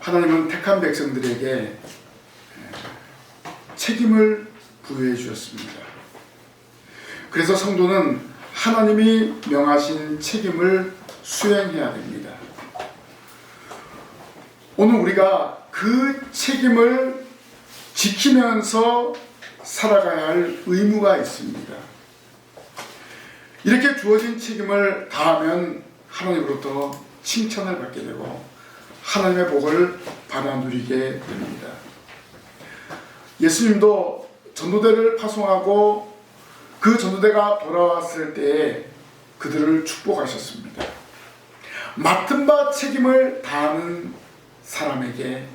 하나님은 택한 백성들에게 책임을 부여해 주셨습니다. 그래서 성도는 하나님이 명하신 책임을 수행해야 됩니다. 오늘 우리가 그 책임을 지키면서 살아가야 할 의무가 있습니다. 이렇게 주어진 책임을 다하면 하나님으로부터 칭찬을 받게 되고 하나님의 복을 받아 누리게 됩니다. 예수님도 전도대를 파송하고 그 전도대가 돌아왔을 때에 그들을 축복하셨습니다. 맡은 바 책임을 다하는 사람에게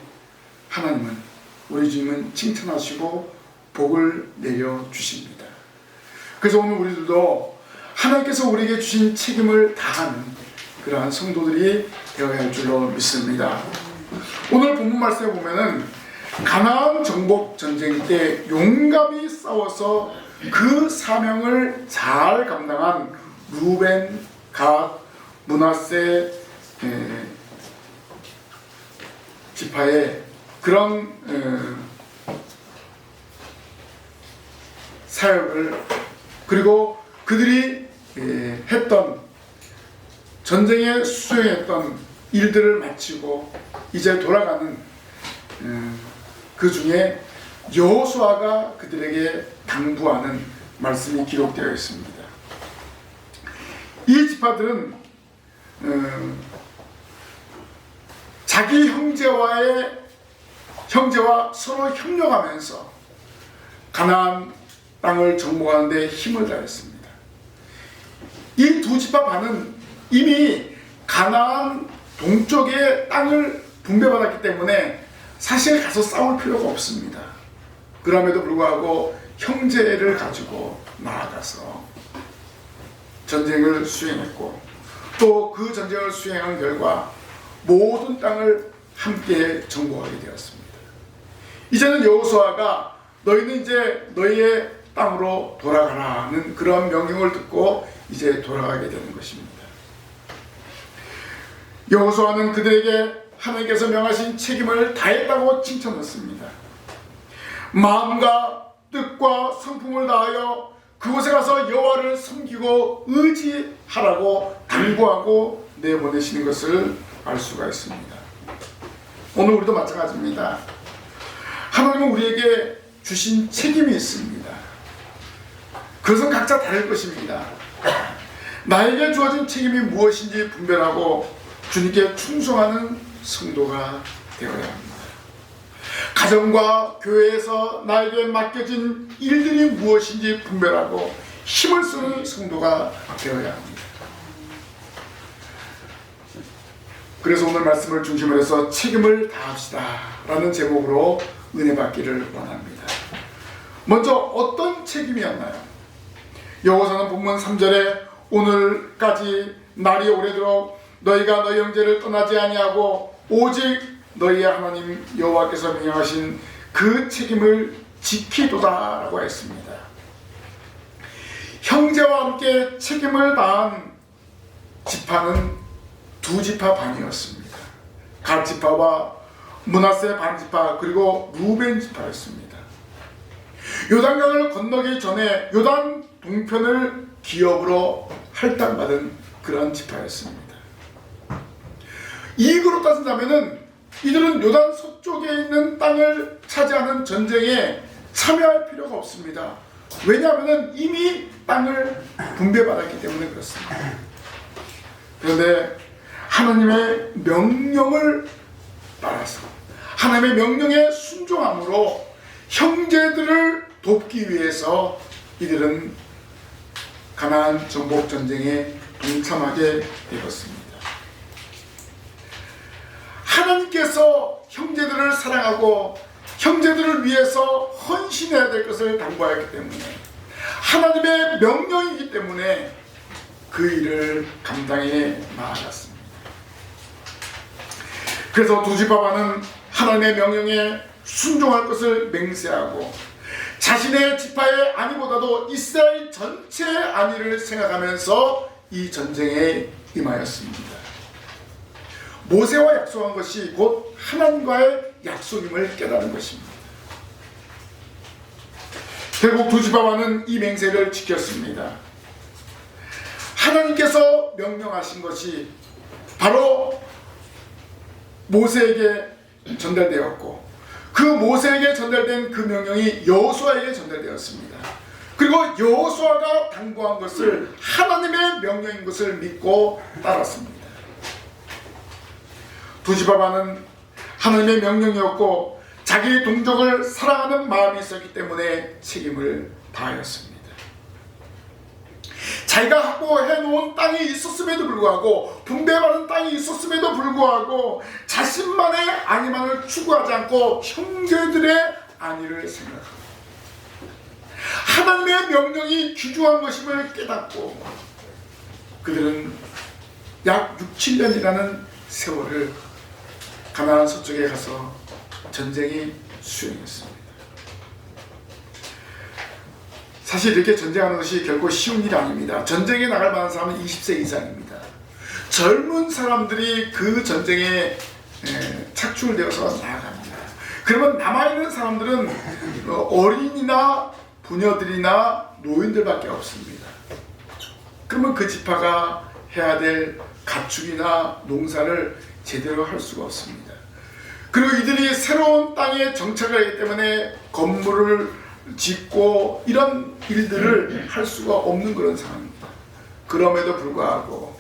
하나님은 우리 주님은 칭찬하시고 복을 내려 주십니다. 그래서 오늘 우리들도 하나님께서 우리에게 주신 책임을 다하는 그러한 성도들이 되어야 할 줄로 믿습니다. 오늘 본문 말씀에 보면은 가나안 정복 전쟁 때 용감히 싸워서 그 사명을 잘 감당한 루벤, 갓, 문하세 에, 지파의 그런 에, 사역을 그리고 그들이 에, 했던 전쟁에 수행했던 일들을 마치고 이제 돌아가는 음, 그 중에 여호수아가 그들에게 당부하는 말씀이 기록되어 있습니다. 이 지파들은 음, 자기 형제와의 형제와 서로 협력하면서 가나안 땅을 정복하는데 힘을 다했습니다. 이 두 지파 반은 이미 가나안 동쪽의 땅을 분배받았기 때문에 사실 가서 싸울 필요가 없습니다. 그럼에도 불구하고 형제를 가지고 나아가서 전쟁을 수행했고 또 그 전쟁을 수행한 결과 모든 땅을 함께 정복하게 되었습니다. 이제는 여호수아가 너희는 이제 너희의 땅으로 돌아가라는 그런 명령을 듣고 이제 돌아가게 되는 것입니다. 여호수아는 그들에게 하나님께서 명하신 책임을 다했다고 칭찬했습니다. 마음과 뜻과 성품을 다하여 그곳에 가서 여호와를 섬기고 의지하라고 당부하고 내보내시는 것을 알 수가 있습니다. 오늘 우리도 마찬가지입니다. 하나님은 우리에게 주신 책임이 있습니다. 그것은 각자 다를 것입니다. 나에게 주어진 책임이 무엇인지 분별하고 주님께 충성하는 성도가 되어야 합니다. 가정과 교회에서 나에게 맡겨진 일들이 무엇인지 분별하고 힘을 쓰는 성도가 되어야 합니다. 그래서 오늘 말씀을 중심으로 해서 책임을 다합시다 라는 제목으로 은혜 받기를 원합니다. 먼저 어떤 책임이었나요? 여호사는 본문 3절에 오늘까지 날이 오래도록 너희가 너희 형제를 떠나지 아니하고 오직 너희의 하나님 여호와께서 명령하신 그 책임을 지키도다라고 했습니다. 형제와 함께 책임을 다한 지파는 두 지파 반이었습니다. 갓 지파와 문하세 반 지파 그리고 루벤 지파였습니다. 요단강을 건너기 전에 요단 동편을 기업으로 할당받은 그런 지파였습니다. 이익으로 따진다면은 이들은 요단 서쪽에 있는 땅을 차지하는 전쟁에 참여할 필요가 없습니다. 왜냐하면 이미 땅을 분배받았기 때문에 그렇습니다. 그런데 하나님의 명령을 따라서 하나님의 명령에 순종함으로 형제들을 돕기 위해서 이들은 가나안 정복 전쟁에 동참하게 되었습니다. 하나님께서 형제들을 사랑하고 형제들을 위해서 헌신해야 될 것을 당부하였기 때문에 하나님의 명령이기 때문에 그 일을 감당해 나아갔습니다. 그래서 두 지파반은 하나님의 명령에 순종할 것을 맹세하고 자신의 지파의 안위보다도 이스라엘 전체 안위를 생각하면서 이 전쟁에 임하였습니다. 모세와 약속한 것이 곧 하나님과의 약속임을 깨달은 것입니다. 결국 두 지파만은 이 맹세를 지켰습니다. 하나님께서 명령하신 것이 바로 모세에게 전달되었고 그 모세에게 전달된 그 명령이 여호수아에게 전달되었습니다. 그리고 여호수아가 당부한 것을 하나님의 명령인 것을 믿고 따랐습니다. 두지바바는 하나님의 명령이었고 자기 동족을 사랑하는 마음이 있었기 때문에 책임을 다하였습니다. 자기가 확보해 놓은 땅이 있었음에도 불구하고 분배받은 땅이 있었음에도 불구하고 자신만의 안위만을 추구하지 않고 형제들의 안위를 생각하고 하나님의 명령이 귀중한 것임을 깨닫고 그들은 약 6, 7년이라는 세월을 가나안 서쪽에 가서 전쟁이 수행했습니다. 사실 이렇게 전쟁하는 것이 결코 쉬운 일이 아닙니다. 전쟁에 나갈 만한 사람은 20세 이상입니다. 젊은 사람들이 그 전쟁에 에, 착출되어서 나아갑니다. 그러면 남아있는 사람들은 어, 어린이나 부녀들이나 노인들밖에 없습니다. 그러면 그 지파가 해야 될 가축이나 농사를 제대로 할 수가 없습니다. 그리고 이들이 새로운 땅에 정착을 하기 때문에 건물을 짓고 이런 일들을 할 수가 없는 그런 상황입니다. 그럼에도 불구하고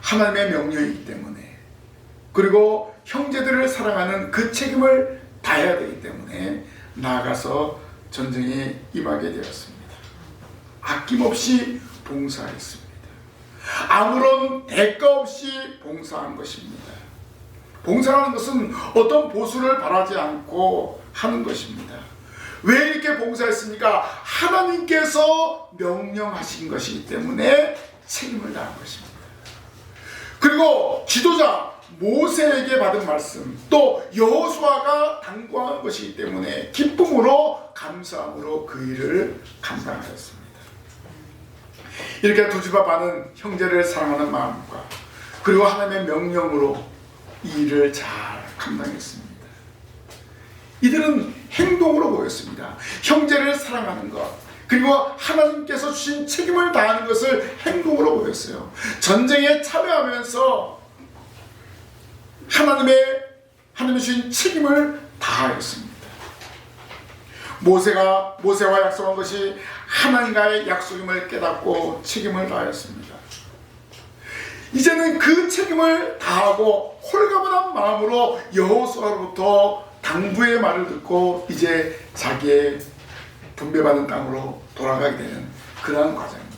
하나님의 명령이기 때문에 그리고 형제들을 사랑하는 그 책임을 다해야 되기 때문에 나아가서 전쟁에 임하게 되었습니다. 아낌없이 봉사했습니다. 아무런 대가 없이 봉사한 것입니다. 봉사하는 것은 어떤 보수를 바라지 않고 하는 것입니다. 왜 이렇게 봉사했습니까? 하나님께서 명령하신 것이기 때문에 책임을 다한 것입니다. 그리고 지도자 모세에게 받은 말씀 또 여호수아가 당부한 것이기 때문에 기쁨으로 감사함으로 그 일을 감당하였습니다. 이렇게 두 집합 반은 형제를 사랑하는 마음과 그리고 하나님의 명령으로 이 일을 잘 감당했습니다. 이들은 행동으로 보였습니다. 형제를 사랑하는 것, 그리고 하나님께서 주신 책임을 다하는 것을 행동으로 보였어요. 전쟁에 참여하면서 하나님의 하나님이 주신 책임을 다하였습니다. 모세가 모세와 약속한 것이 하나님과의 약속임을 깨닫고 책임을 다하였습니다. 이제는 그 책임을 다하고 홀가분한 마음으로 여호수아로부터 당부의 말을 듣고 이제 자기의 분배받은 땅으로 돌아가게 되는 그러한 과정입니다.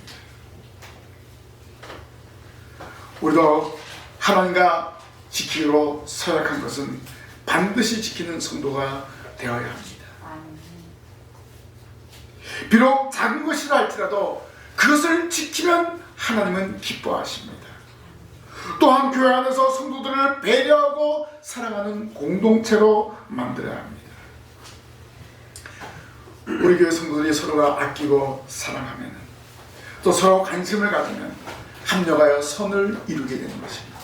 우리도 하나님과 지키기로 서약한 것은 반드시 지키는 성도가 되어야 합니다. 비록 작은 것이라 할지라도 그것을 지키면 하나님은 기뻐하십니다. 또한 교회 안에서 성도들을 배려하고 사랑하는 공동체로 만들어야 합니다. 우리 교회 성도들이 서로가 아끼고 사랑하면 또 서로 관심을 가지면 합력하여 선을 이루게 되는 것입니다.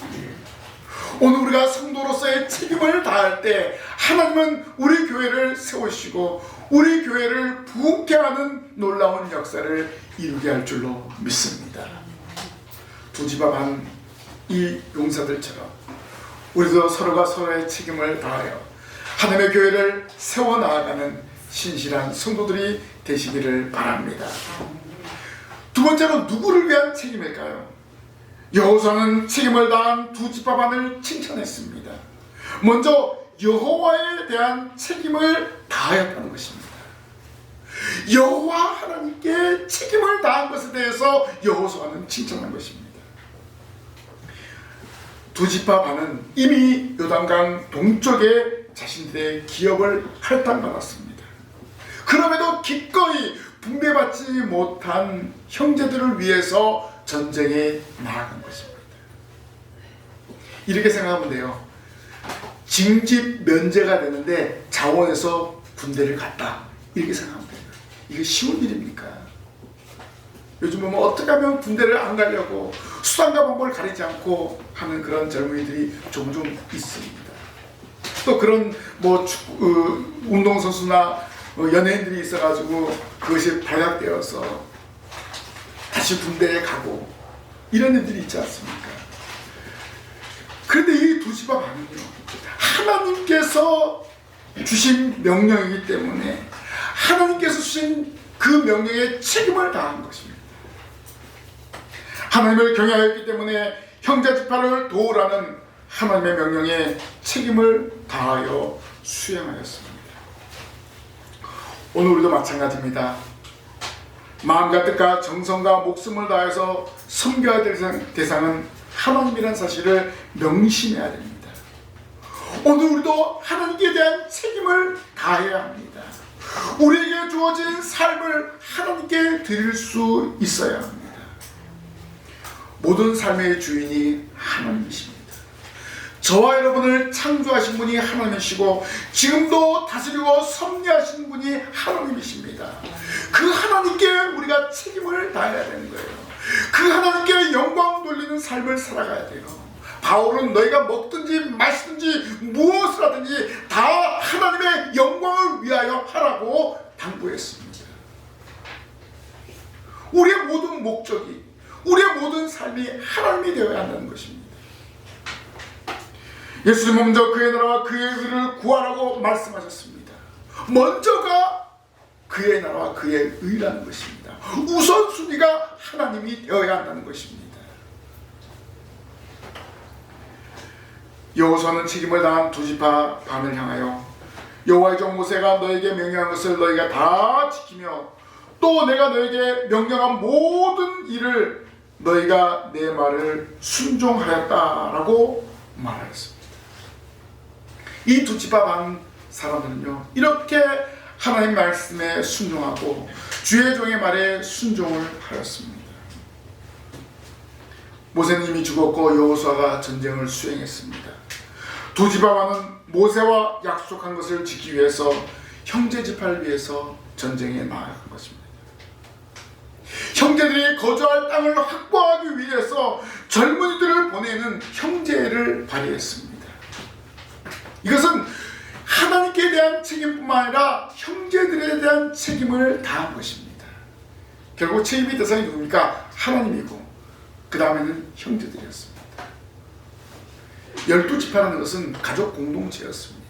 오늘 우리가 성도로서의 책임을 다할 때 하나님은 우리 교회를 세우시고 우리 교회를 부흥케 하는 놀라운 역사를 이루게 할 줄로 믿습니다. 두지밥한 이 용사들처럼 우리도 서로가 서로의 책임을 다하여 하나님의 교회를 세워 나아가는 신실한 성도들이 되시기를 바랍니다. 두 번째로 누구를 위한 책임일까요? 여호수아는 책임을 다한 두 지파반을 칭찬했습니다. 먼저 여호와에 대한 책임을 다하였다는 것입니다. 여호와 하나님께 책임을 다한 것에 대해서 여호수아는 칭찬한 것입니다. 두 지파 반은 이미 요단강 동쪽에 자신들의 기업을 할당받았습니다. 그럼에도 기꺼이 분배받지 못한 형제들을 위해서 전쟁에 나아간 것입니다. 이렇게 생각하면 돼요. 징집 면제가 되는데 자원에서 군대를 갔다. 이렇게 생각하면 돼요. 이게 쉬운 일입니까? 요즘 보면 어떻게 하면 군대를 안 가려고 수단과 방법을 가리지 않고 하는 그런 젊은이들이 종종 있습니다. 또 그런 뭐 축구, 어, 운동선수나 어, 연예인들이 있어가지고 그것이 발각되어서 다시 군대에 가고 이런 일들이 있지 않습니까? 그런데 이 두시바 반은요 하나님께서 주신 명령이기 때문에 하나님께서 주신 그 명령에 책임을 다한 것입니다. 하나님을 경외하였기 때문에 형제 지파를 도우라는 하나님의 명령에 책임을 다하여 수행하였습니다. 오늘 우리도 마찬가지입니다. 마음과 뜻과 정성과 목숨을 다해서 섬겨야 될 대상- 대상은 하나님이라는 사실을 명심해야 됩니다. 오늘 우리도 하나님께 대한 책임을 다해야 합니다. 우리에게 주어진 삶을 하나님께 드릴 수 있어야 합니다. 모든 삶의 주인이 하나님이십니다. 저와 여러분을 창조하신 분이 하나님이시고 지금도 다스리고 섭리하신 분이 하나님이십니다. 그 하나님께 우리가 책임을 다해야 되는 거예요. 그 하나님께 영광 돌리는 삶을 살아가야 돼요. 바울은 너희가 먹든지 마시든지 무엇을 하든지 다 하나님의 영광을 위하여 하라고 당부했습니다. 우리의 모든 목적이 우리의 모든 삶이 하나님이 되어야 한다는 것입니다. 예수님 먼저 그의 나라와 그의 의를 구하라고 말씀하셨습니다. 먼저가 그의 나라와 그의 의라는 것입니다. 우선순위가 하나님이 되어야 한다는 것입니다. 여호수아는 책임을 다한 두 지파 반을 향하여 여호와의 종 모세가 너에게 명령한 것을 너희가 다 지키며 또 내가 너에게 명령한 모든 일을 너희가 내 말을 순종하였다라고 말하였습니다. 이 두 지파 반 사람들은요 이렇게 하나님 말씀에 순종하고 주의 종의 말에 순종을 하였습니다. 모세는 이미 죽었고 여호수아가 전쟁을 수행했습니다. 두 지파만은 모세와 약속한 것을 지키기 위해서 형제 지파를 위해서 전쟁에 나아간 것입니다. 형제들이 거주할 땅을 확보하기 위해서 젊은이들을 보내는 형제를 발휘했습니다. 이것은 하나님께 대한 책임뿐만 아니라 형제들에 대한 책임을 다한 것입니다. 결국 책임의 대상이 누굽니까? 하나님이고 그 다음에는 형제들이었습니다. 열두 지파라는 것은 가족 공동체였습니다.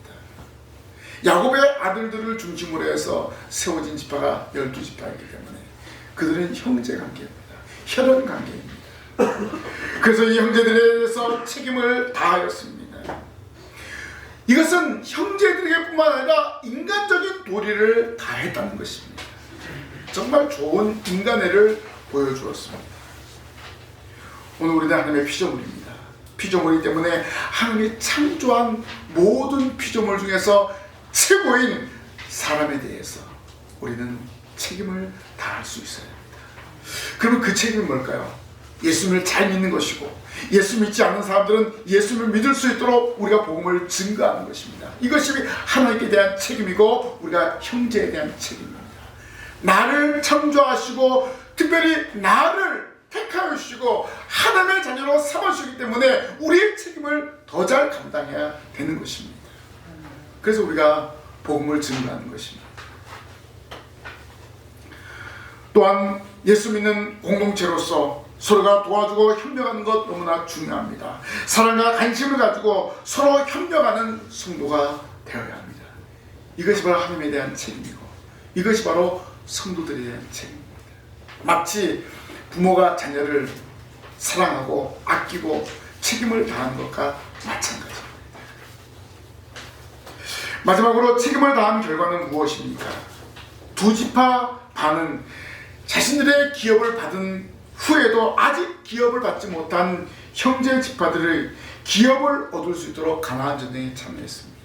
야곱의 아들들을 중심으로 해서 세워진 지파가 열두 지파이기 때문에 그들은 형제 관계입니다. 혈연 관계입니다. 그래서 이 형제들에 대해서 책임을 다하였습니다. 이것은 형제들에게뿐만 아니라 인간적인 도리를 다했다는 것입니다. 정말 좋은 인간애를 보여주었습니다. 오늘 우리는 하나님의 피조물입니다. 피조물이기 때문에 하나님이 창조한 모든 피조물 중에서 최고인 사람에 대해서 우리는 책임을 다할 수 있어야 합니다. 그러면 그 책임은 뭘까요? 예수님을 잘 믿는 것이고 예수 믿지 않는 사람들은 예수님을 믿을 수 있도록 우리가 복음을 증거하는 것입니다. 이것이 하나님께 대한 책임이고 우리가 형제에 대한 책임입니다. 나를 창조하시고 특별히 나를 택하여 주시고 하나님의 자녀로 삼으시기 때문에 우리의 책임을 더 잘 감당해야 되는 것입니다. 그래서 우리가 복음을 증거하는 것입니다. 또한 예수 믿는 공동체로서 서로가 도와주고 협력하는 것 너무나 중요합니다. 사랑과 관심을 가지고 서로 협력하는 성도가 되어야 합니다. 이것이 바로 하나님에 대한 책임이고 이것이 바로 성도들에 대한 책임입니다. 마치 부모가 자녀를 사랑하고 아끼고 책임을 다하는 것과 마찬가지입니다. 마지막으로 책임을 다한 결과는 무엇입니까? 두 지파 반은 자신들의 기업을 받은 후에도 아직 기업을 받지 못한 형제 지파들의 기업을 얻을 수 있도록 가나안 전쟁에 참여했습니다.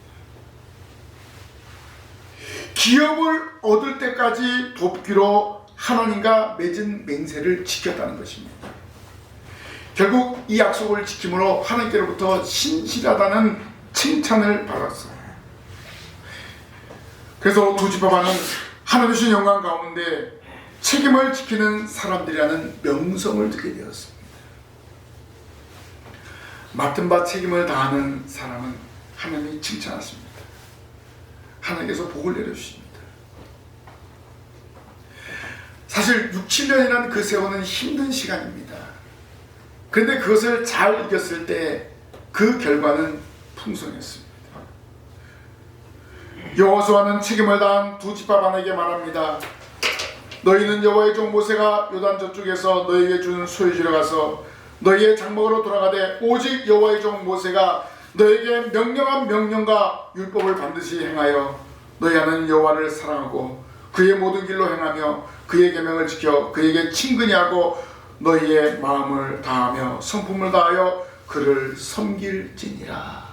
기업을 얻을 때까지 돕기로 하나님과 맺은 맹세를 지켰다는 것입니다. 결국 이 약속을 지킴으로 하나님께로부터 신실하다는 칭찬을 받았어요. 그래서 두 지파반은 하나님 주신 영광 가운데 책임을 지키는 사람들이라는 명성을 듣게 되었습니다. 맡은 바 책임을 다하는 사람은 하나님이 칭찬하십니다. 하나님께서 복을 내려주십니다. 사실 6, 7년이라는 그 세월은 힘든 시간입니다. 그런데 그것을 잘 이겼을 때 그 결과는 풍성했습니다. 여호수아는 책임을 다한 두 집합안에게 말합니다. 너희는 여호와의 종 모세가 요단 저쪽에서 너희에게 주는 소유지로 가서 너희의 장막으로 돌아가되 오직 여호와의 종 모세가 너에게 명령한 명령과 율법을 반드시 행하여 너희 하는 여호와를 사랑하고 그의 모든 길로 행하며 그의 계명을 지켜 그에게 친근히 하고 너희의 마음을 다하며 성품을 다하여 그를 섬길지니라.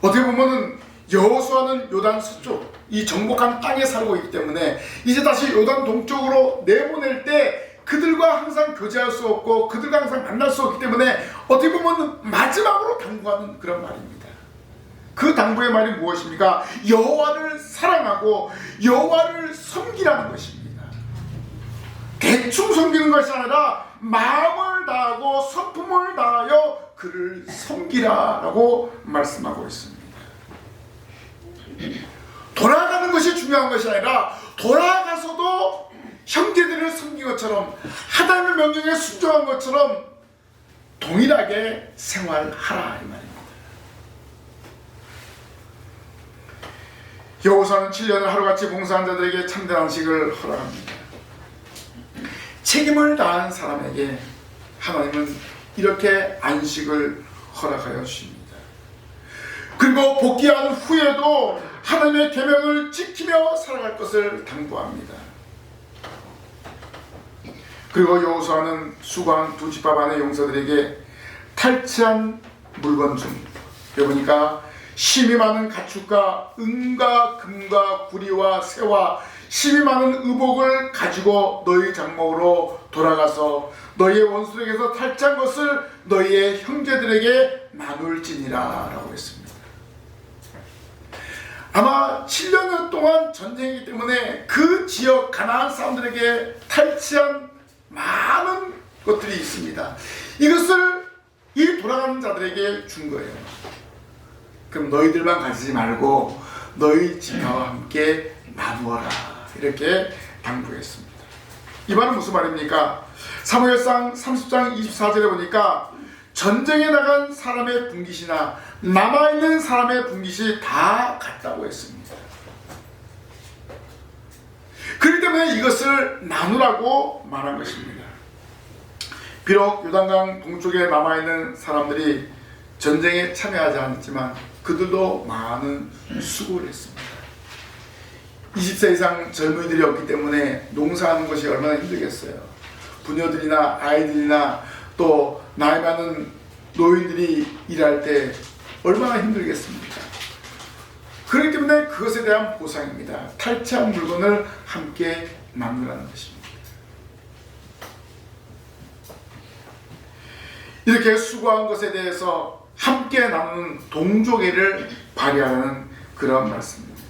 어떻게 보면은 여호수아는 요단 서쪽 이 정복한 땅에 살고 있기 때문에 이제 다시 요단 동쪽으로 내보낼 때 그들과 항상 교제할 수 없고 그들과 항상 만날 수 없기 때문에 어떻게 보면 마지막으로 당부하는 그런 말입니다. 그 당부의 말이 무엇입니까? 여호와를 사랑하고 여호와를 섬기라는 것입니다. 대충 섬기는 것이 아니라 마음을 다하고 성품을 다하여 그를 섬기라라고 말씀하고 있습니다. 돌아가는 것이 중요한 것이 아니라 돌아가서도 형제들을 섬긴 것처럼 하나님의 명령에 순종한 것처럼 동일하게 생활하라 이 말입니다. 여호사는 7년을 하루같이 봉사한 자들에게 참된 안식을 허락합니다. 책임을 다한 사람에게 하나님은 이렇게 안식을 허락하여 주십니다. 그리고 복귀한 후에도 하나님의 계명을 지키며 살아갈 것을 당부합니다. 그리고 여호수아는 수고한 두 집합 안의 용사들에게 탈취한 물건 중 여보니까 힘이 많은 가축과 은과 금과 구리와 새와 힘이 많은 의복을 가지고 너희 장막으로 돌아가서 너희의 원수에게서 탈취한 것을 너희의 형제들에게 나눌지니라 라고 했습니다. 아마 7년 동안 전쟁이기 때문에 그 지역 가나안 사람들에게 탈취한 많은 것들이 있습니다. 이것을 이 돌아가는 자들에게 준 거예요. 그럼 너희들만 가지지 말고 너희 집사와 함께 나누어라 이렇게 당부했습니다. 이 말은 무슨 말입니까? 사무엘상 30장 24절에 보니까 전쟁에 나간 사람의 분깃이나 남아있는 사람의 분깃이 다 같다고 했습니다. 그렇기 때문에 이것을 나누라고 말한 것입니다. 비록 요단강 동쪽에 남아있는 사람들이 전쟁에 참여하지 않았지만 그들도 많은 수고를 했습니다. 20세 이상 젊은이들이 없기 때문에 농사하는 것이 얼마나 힘들겠어요. 부녀들이나 아이들이나 또 나이 많은 노인들이 일할 때 얼마나 힘들겠습니까? 그렇기 때문에 그것에 대한 보상입니다. 탈취한 물건을 함께 나누라는 것입니다. 이렇게 수고한 것에 대해서 함께 나누는 동족애를 발휘하는 그런 말씀입니다.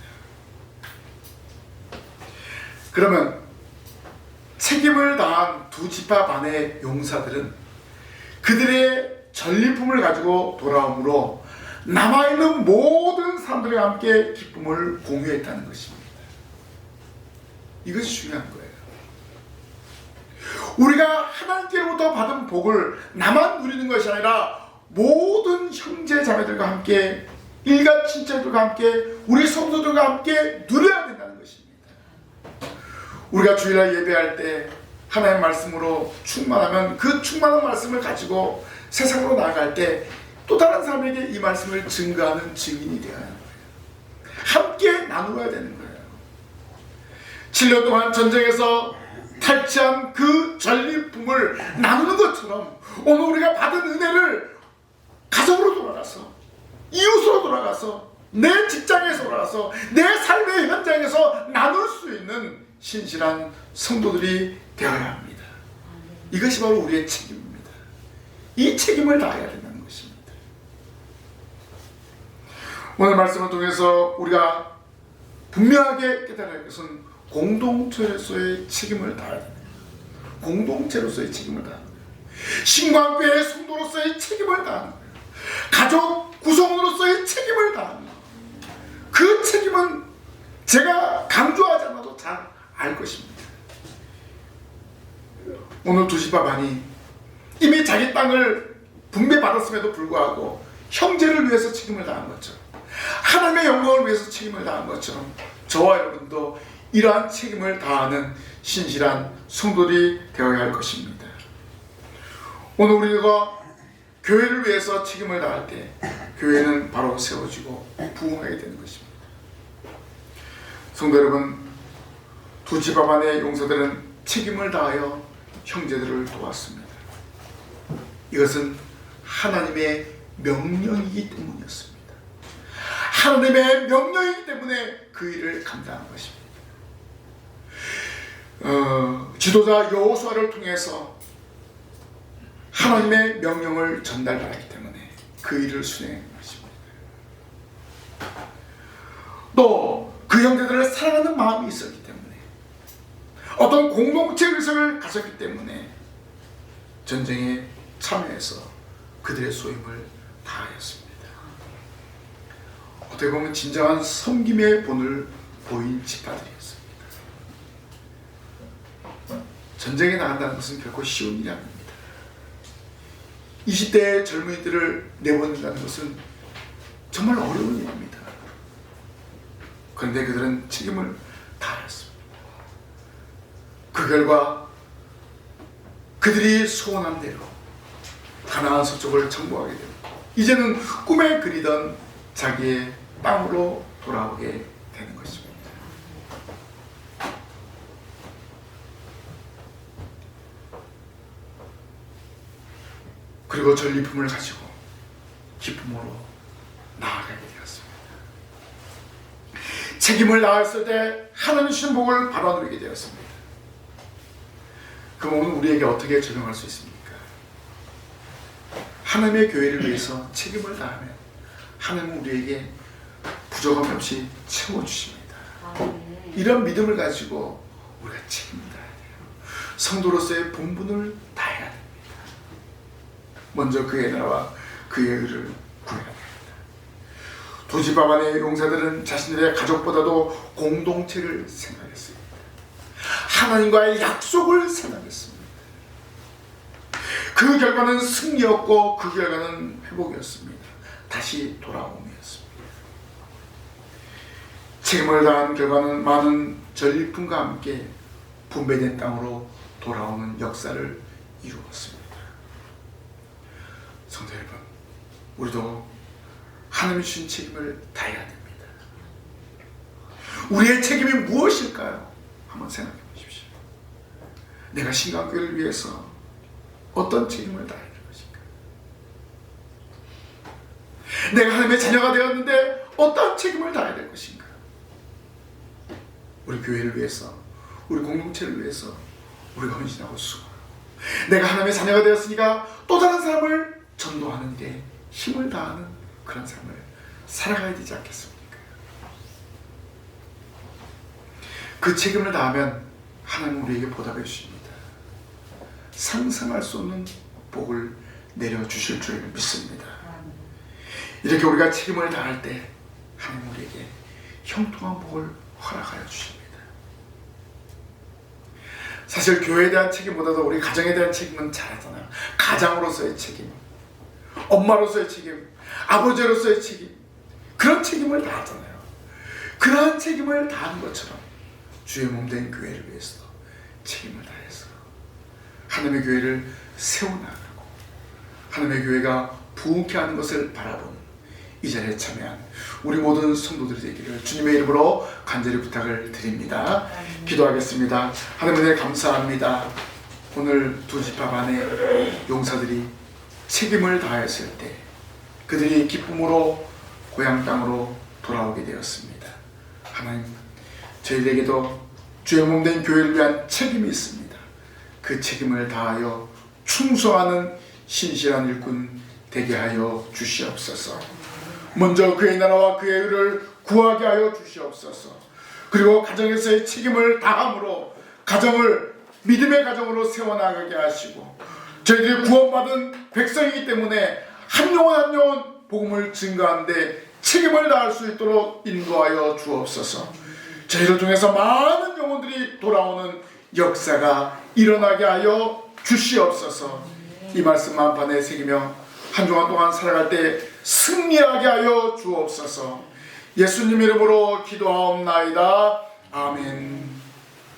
그러면 책임을 다한 두 집합 안의 용사들은 그들의 전리품을 가지고 돌아오므로 남아있는 모든 사람들과 함께 기쁨을 공유했다는 것입니다. 이것이 중요한 거예요. 우리가 하나님께로부터 받은 복을 나만 누리는 것이 아니라 모든 형제 자매들과 함께 일가 친척들과 함께 우리 성도들과 함께 누려야 된다는 것입니다. 우리가 주일날 예배할 때 하나님의 말씀으로 충만하면 그 충만한 말씀을 가지고 세상으로 나아갈 때 또 다른 사람에게 이 말씀을 증거하는 증인이 되어야 하는 거예요. 함께 나누어야 되는 거예요. 7년 동안 전쟁에서 탈취한 그 전리품을 나누는 것처럼 오늘 우리가 받은 은혜를 가정으로 돌아가서 이웃으로 돌아가서 내 직장에서 돌아가서 내 삶의 현장에서 나눌 수 있는 신실한 성도들이 되어야 합니다. 이것이 바로 우리의 책임입니다. 이 책임을 다해야 된다는 것입니다. 오늘 말씀을 통해서 우리가 분명하게 할 것은 공동체로서의 책임을 다해야 됩니다. 공동체로서의 책임을 다하는 거예요. 신광교회 성도로서의 책임을 다하는 거예요. 가족 구성원으로서의 책임을 다하는 거예요. 그 책임은 제가 강조하지 않아도 잘 알 것입니다. 오늘 두시바반이 이미 자기 땅을 분배받았음에도 불구하고 형제를 위해서 책임을 다한 것처럼 하나님의 영광을 위해서 책임을 다한 것처럼 저와 여러분도 이러한 책임을 다하는 신실한 성도들이 되어야 할 것입니다. 오늘 우리가 교회를 위해서 책임을 다할 때 교회는 바로 세워지고 부흥하게 되는 것입니다. 성도 여러분, 두 집안 안의 용사들은 책임을 다하여 형제들을 도왔습니다. 이것은 하나님의 명령이기 때문이었습니다. 하나님의 명령이기 때문에 그 일을 감당한 것입니다. 어, 지도자 여호수아를 통해서 하나님의 명령을 전달받았기 때문에 그 일을 수행한 것입니다. 또 그 형제들을 사랑하는 마음이 있었기 때문에 어떤 공동체 의식을 가졌기 때문에 전쟁에 참여해서 그들의 소임을 다하였습니다. 어떻게 보면 진정한 섬김의 본을 보인 집파들이었습니다. 전쟁에 나간다는 것은 결코 쉬운 일이 아닙니다. 20대의 젊은이들을 내보낸다는 것은 정말 어려운 일입니다. 그런데 그들은 책임을 다하였습니다. 그 결과 그들이 소원한 대로 가나안 서쪽을 정복하게 되고 이제는 꿈에 그리던 자기의 땅으로 돌아오게 되는 것입니다. 그리고 전리품을 가지고 기쁨으로 나아가게 되었습니다. 책임을 다했을 때 하나님 주신 복을 바로 누리게 되었습니다. 그 복은 우리에게 어떻게 적용할 수 있습니까? 하나님의 교회를 위해서 책임을 다하면 하나님은 우리에게 부족함 없이 채워주십니다. 이런 믿음을 가지고 우리가 책임을 다해야 돼요. 성도로서의 본분을 다해야 됩니다. 먼저 그의 나라와 그의 의를 구해야 됩니다. 도시바반의 용사들은 자신들의 가족보다도 공동체를 생각했습니다. 하나님과의 약속을 생각했습니다. 그 결과는 승리였고 그 결과는 회복이었습니다. 다시 돌아옴이었습니다. 책임을 다한 결과는 많은 전리품과 함께 분배된 땅으로 돌아오는 역사를 이루었습니다. 성도 여러분, 우리도 하나님 주신 책임을 다해야 됩니다. 우리의 책임이 무엇일까요? 한번 생각해. 내가 신강교회를 위해서 어떤 책임을 될 것인가? 내가 하나님의 자녀가 되었는데 어떤 책임을 다해야 될 것인가? 우리 교회를 위해서, 우리 공동체를 위해서 우리가 헌신하고 수고하고 내가 하나님의 자녀가 되었으니까 또 다른 사람을 전도하는 데 힘을 다하는 그런 삶을 살아가야 되지 않겠습니까? 그 책임을 다하면 하나님 우리에게 보답해 주십니다. 상상할 수 없는 복을 내려 주실 줄 믿습니다. 이렇게 우리가 책임을 다할 때 하나님 우리에게 형통한 복을 허락하여 주십니다. 사실 교회에 대한 책임보다도 우리 가정에 대한 책임은 잘하잖아요. 가장으로서의 책임, 엄마로서의 책임, 아버지로서의 책임, 그런 책임을 다하잖아요. 그러한 책임을 다하는 것처럼 주의 몸 된 교회를 위해서 책임을 다해서 하나님의 교회를 세워나가고 하나님의 교회가 부흥케 하는 것을 바라보는 이 자리에 참여한 우리 모든 성도들이 되기를 주님의 이름으로 간절히 부탁을 드립니다. 기도하겠습니다. 하나님 을 감사합니다. 오늘 두 집합 안에 용사들이 책임을 다했을 때 그들이 기쁨으로 고향 땅으로 돌아오게 되었습니다. 하나님, 저희에게도 주의 몸된 교회를 위한 책임이 있습니다. 그 책임을 다하여 충성하는 신실한 일꾼 되게 하여 주시옵소서. 먼저 그의 나라와 그의 의를 구하게 하여 주시옵소서. 그리고 가정에서의 책임을 다함으로 가정을 믿음의 가정으로 세워나가게 하시고 저희들이 구원받은 백성이기 때문에 한 영혼 한 영혼 복음을 증거하는데 책임을 다할 수 있도록 인도하여 주옵소서. 저희를 통해서 많은 영혼들이 돌아오는 역사가 일어나게 하여 주시옵소서. 이 말씀 만판에 새기며 한 주간 동안 살아갈 때 승리하게 하여 주옵소서. 예수님 이름으로 기도하옵나이다. 아멘.